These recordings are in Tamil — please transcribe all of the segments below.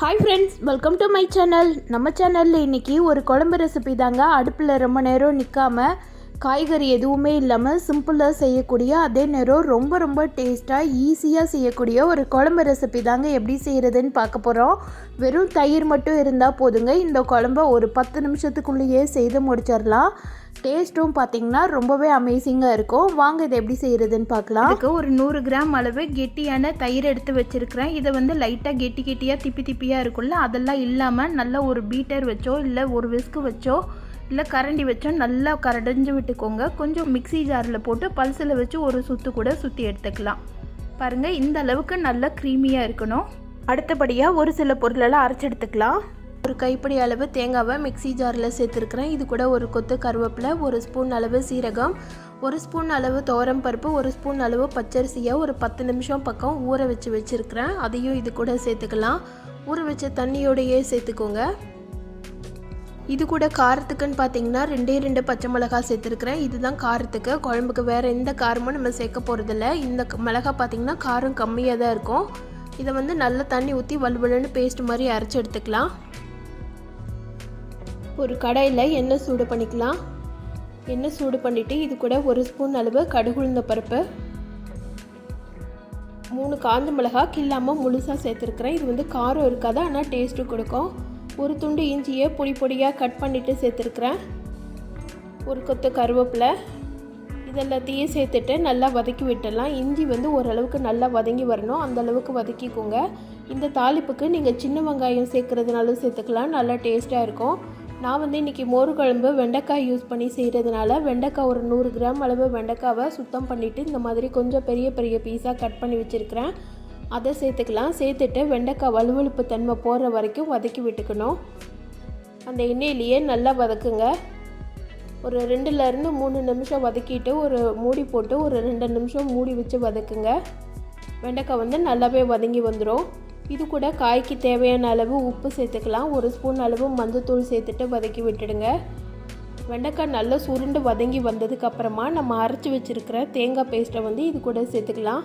Hi friends welcome to my channel நம்ம சேனலில் இன்றைக்கி ஒரு குழம்பு ரெசிபி தாங்க. அடுப்பில் ரொம்ப நேரம் நிற்காம காய்கறி எதுவுமே இல்லாமல் சிம்பிளாக செய்யக்கூடிய அதே நேரம் ரொம்ப ரொம்ப டேஸ்ட்டாக ஈஸியாக செய்யக்கூடிய ஒரு குழம்பு ரெசிபி தாங்க எப்படி செய்கிறதுன்னு பார்க்க போகிறோம் வெறும் தயிர் மட்டும் இருந்தால் போதுங்க. இந்த குழம்ப ஒரு பத்து நிமிஷத்துக்குள்ளேயே செய்து முடிச்சிடலாம். டேஸ்ட்டும் பார்த்தீங்கன்னா ரொம்பவே அமேசிங்காக இருக்கும். வாங்க இதை எப்படி செய்கிறதுன்னு பார்க்கலாம். அதுக்கு ஒரு நூறு கிராம் அளவு கெட்டியான தயிர் எடுத்து வச்சுருக்கிறேன். இதை வந்து லைட்டாக கெட்டி கெட்டியாக திப்பி திப்பியாக இருக்கும்ல அதெல்லாம் இல்லாமல் நல்ல ஒரு பீட்டர் வச்சோ இல்லை ஒரு விஸ்கு வச்சோ இல்லை கரண்டி வச்சோம். நல்லா கரடைஞ்சு விட்டுக்கோங்க. கொஞ்சம் மிக்ஸி ஜாரில் போட்டு பல்சில் வச்சு ஒரு சுற்று கூட சுற்றி எடுத்துக்கலாம். பாருங்கள் இந்த அளவுக்கு நல்லா க்ரீமியாக இருக்கணும். அடுத்தபடியாக ஒரு சில பொருளெல்லாம் அரைச்சி எடுத்துக்கலாம். ஒரு கைப்பிடி அளவு தேங்காவை மிக்ஸி ஜாரில் சேர்த்துருக்குறேன். இது கூட ஒரு கொத்து கருவேப்பிலை ஒரு ஸ்பூன் அளவு சீரகம் ஒரு ஸ்பூன் அளவு தோரம் பருப்பு ஒரு ஸ்பூன் அளவு பச்சரிசியை ஒரு பத்து நிமிஷம் பக்கம் ஊற வச்சு வச்சுருக்கிறேன். அதையும் இது கூட சேர்த்துக்கலாம். ஊற வச்ச தண்ணியோடையே சேர்த்துக்கோங்க. இது கூட காரத்துக்குன்னு பார்த்தீங்கன்னா ரெண்டே ரெண்டு பச்சை மிளகாய் சேர்த்துருக்குறேன். இதுதான் காரத்துக்கு. குழம்புக்கு வேறு எந்த காரமும் நம்ம சேர்க்க போகிறதில்ல இந்த மிளகாய் பார்த்தீங்கன்னா காரம் கம்மியாக தான் இருக்கும். இதை வந்து நல்ல தண்ணி ஊற்றி வலுவலுன்னு பேஸ்ட் மாதிரி அரைச்சி எடுத்துக்கலாம். ஒரு கடாயில் எண்ணெய் சூடு பண்ணிக்கலாம். எண்ணெய் சூடு பண்ணிவிட்டு இது கூட ஒரு ஸ்பூன் அளவு கடுகுழுந்த பருப்பு. மூணு காஞ்ச மிளகாய் கில்லாமல் முழுசாக சேர்த்துருக்குறேன். இது வந்து காரம் இருக்காது ஆனால் டேஸ்ட்டு கொடுக்கும். ஒரு துண்டு இஞ்சியை பொடி பொடியாக கட் பண்ணிவிட்டு சேர்த்துருக்குறேன். ஒரு கொத்து கருவேப்பிலை. இதெல்லாத்தையும் சேர்த்துட்டு நல்லா வதக்கி விட்டுடலாம். இஞ்சி வந்து ஓரளவுக்கு நல்லா வதங்கி வரணும். அந்தளவுக்கு வதக்கிக்கோங்க. இந்த தாளிப்புக்கு நீங்கள் சின்ன வெங்காயம் சேர்க்குறதுனாலும் சேர்த்துக்கலாம். நல்லா டேஸ்ட்டாக இருக்கும். நான் வந்து இன்றைக்கி மோர் குழம்பு வெண்டைக்காய் யூஸ் பண்ணி செய்கிறதுனால வெண்டைக்காய் ஒரு நூறு கிராம் அளவு வெண்டைக்காவை சுத்தம் பண்ணிவிட்டு இந்த மாதிரி கொஞ்சம் பெரிய பெரிய பீஸாக கட் பண்ணி வச்சுருக்கிறேன். அதை சேர்த்துக்கலாம். சேர்த்துட்டு வெண்டைக்காய் வலுவழுப்பு தன்மை போகிற வரைக்கும் வதக்கி விட்டுக்கணும். அந்த எண்ணெயிலேயே நல்லா வதக்குங்க. ஒரு ரெண்டுலேருந்து மூணு நிமிஷம் வதக்கிட்டு ஒரு மூடி போட்டு ஒரு ரெண்டு நிமிஷம் மூடி வச்சு வதக்குங்க. வெண்டைக்காய் வந்து நல்லாவே வதங்கி வந்துடும் இது கூட காய்க்கு தேவையான அளவு உப்பு சேர்த்துக்கலாம். ஒரு ஸ்பூன் அளவு மஞ்சத்தூள் சேர்த்துட்டு வதக்கி விட்டுடுங்க. வெண்டைக்காய் நல்லா சுருண்டு வதங்கி வந்ததுக்கப்புறமா நம்ம அரைச்சி வச்சுருக்கிற தேங்காய் பேஸ்ட்டை வந்து இது கூட சேர்த்துக்கலாம்.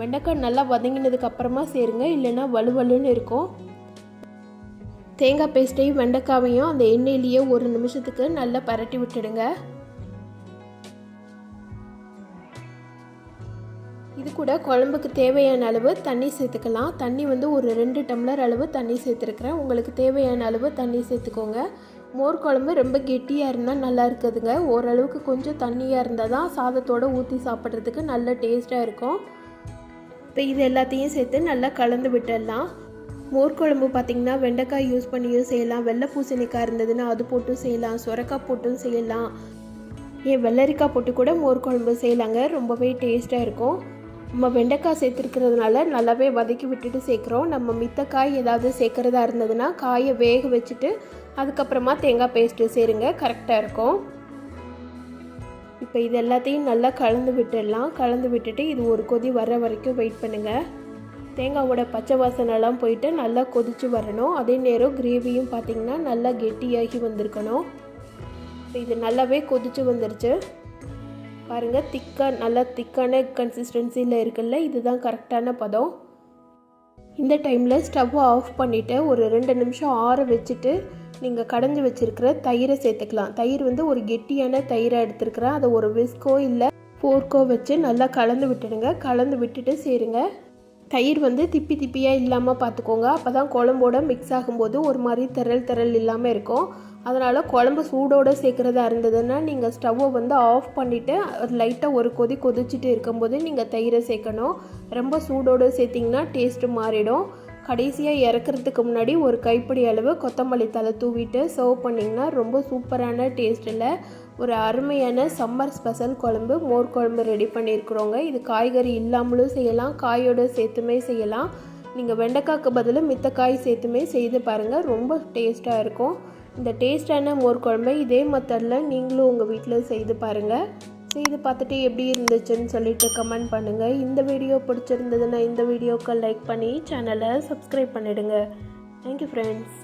வெண்டைக்காய் நல்லா வதங்கினதுக்கு அப்புறமா சேருங்க. இல்லைன்னா வலுவலுன்னு இருக்கும். தேங்காய் பேஸ்ட்டையும் வெண்டைக்காவையும் அந்த எண்ணெயிலேயே ஒரு நிமிஷத்துக்கு நல்லா பரட்டி விட்டுடுங்க. இது கூட குழம்புக்கு தேவையான அளவு தண்ணி சேர்த்துக்கலாம். தண்ணி வந்து ஒரு ரெண்டு டம்ளர் அளவு தண்ணி சேர்த்துருக்குறேன். உங்களுக்கு தேவையான அளவு தண்ணி சேர்த்துக்கோங்க. மோர் குழம்பு ரொம்ப கெட்டியாக இருந்தால் நல்லா இருக்குதுங்க. ஓரளவுக்கு கொஞ்சம் தண்ணியாக இருந்தால் தான் சாதத்தோடு ஊற்றி சாப்பிட்றதுக்கு நல்ல டேஸ்ட்டாக இருக்கும். இப்போ இது எல்லாத்தையும் சேர்த்து நல்லா கலந்து விட்டுடலாம். மோர் குழம்பு பார்த்திங்கன்னா வெண்டைக்காய் யூஸ் பண்ணியும் செய்யலாம். வெள்ளை பூசணிக்காய் இருந்ததுன்னா அது போட்டும் செய்யலாம். சுரக்காய் போட்டும் செய்யலாம். ஏன் வெள்ளரிக்காய் போட்டு கூட மோர் குழம்பு செய்யலாங்க. ரொம்பவே டேஸ்ட்டாக இருக்கும். நம்ம வெண்டைக்காய் சேர்த்துருக்கிறதுனால நல்லாவே வதக்கி விட்டுட்டு சேர்க்குறோம். நம்ம மித்த காய் ஏதாவது சேர்க்குறதா இருந்ததுன்னா காயை வேக வச்சுட்டு அதுக்கப்புறமா தேங்காய் பேஸ்ட்டு சேருங்க. கரெக்டாக இருக்கும். இப்போ இது எல்லாத்தையும் நல்லா கலந்து விட்டுடலாம். கலந்து விட்டுட்டு இது ஒரு கொதி வர வரைக்கும் வெயிட் பண்ணுங்கள் தேங்காவோட பச்சை வாசனைலாம் போயிட்டு நல்லா கொதித்து வரணும். அதே நேரம் கிரேவியும் பார்த்திங்கன்னா நல்லா கெட்டியாகி வந்திருக்கணும். இப்போ இது நல்லாவே கொதித்து வந்துருச்சு. பாருங்கள் திக்காக நல்லா திக்கான கன்சிஸ்டன்சியில் இருக்குல்ல இதுதான் கரெக்டான பதம். இந்த டைமில் ஸ்டவ்வை ஆஃப் பண்ணிவிட்டு ஒரு ரெண்டு நிமிஷம் ஆற வச்சுட்டு நீங்கள் கடைஞ்சி வச்சுருக்கிற தயிரை சேர்த்துக்கலாம். தயிர் வந்து ஒரு கெட்டியான தயிரை எடுத்துருக்கிறேன். அதை ஒரு விஸ்கோ இல்லை ஃபோர்க்கோ வச்சு நல்லா கலந்து விட்டுடுங்க. கலந்து விட்டுட்டு சேருங்க. தயிர் வந்து திப்பி திப்பியாக இல்லாமல் பார்த்துக்கோங்க அப்போ தான் குழம்போட மிக்ஸ் ஆகும்போது ஒரு மாதிரி திரள் திரள் இல்லாமல் இருக்கும். அதனால் குழம்பு சூடோடு சேர்க்குறதா இருந்ததுன்னா நீங்கள் ஸ்டவ்வை வந்து ஆஃப் பண்ணிவிட்டு லைட்டாக ஒரு கொதி கொதிச்சுட்டு இருக்கும்போது நீங்கள் தயிரை சேர்க்கணும். ரொம்ப சூடோடு சேர்த்திங்கன்னா டேஸ்ட்டு மாறிடும். கடைசியாக இறக்குறதுக்கு முன்னாடி ஒரு கைப்பிடி அளவு கொத்தமல்லி தலை தூவிட்டு சர்வ் பண்ணிங்கன்னா ரொம்ப சூப்பரான டேஸ்ட்டில் ஒரு அருமையான சம்மர் ஸ்பெஷல் குழம்பு. மோர் குழம்பு ரெடி பண்ணியிருக்கிறோங்க இது காய்கறி இல்லாமலும் செய்யலாம் காயோடு சேர்த்துமே செய்யலாம். நீங்கள் வெண்டைக்காய்க்கு பதில் மித்த காய் சேர்த்துமே செய்து பாருங்கள் ரொம்ப டேஸ்ட்டாக இருக்கும். இந்த டேஸ்டான மோர் குழம்பை இதே மெத்தடில் நீங்களும் உங்கள் வீட்டில் செய்து பாருங்கள் செய்து பார்த்துட்டு எப்படி இருந்துச்சுன்னு சொல்லிட்டு கமெண்ட் பண்ணுங்கள் இந்த வீடியோ பிடிச்சிருந்ததுன்னா இந்த வீடியோக்கு லைக் பண்ணி சேனலை சப்ஸ்கிரைப் பண்ணிவிடுங்க தேங்க்யூ ஃப்ரெண்ட்ஸ்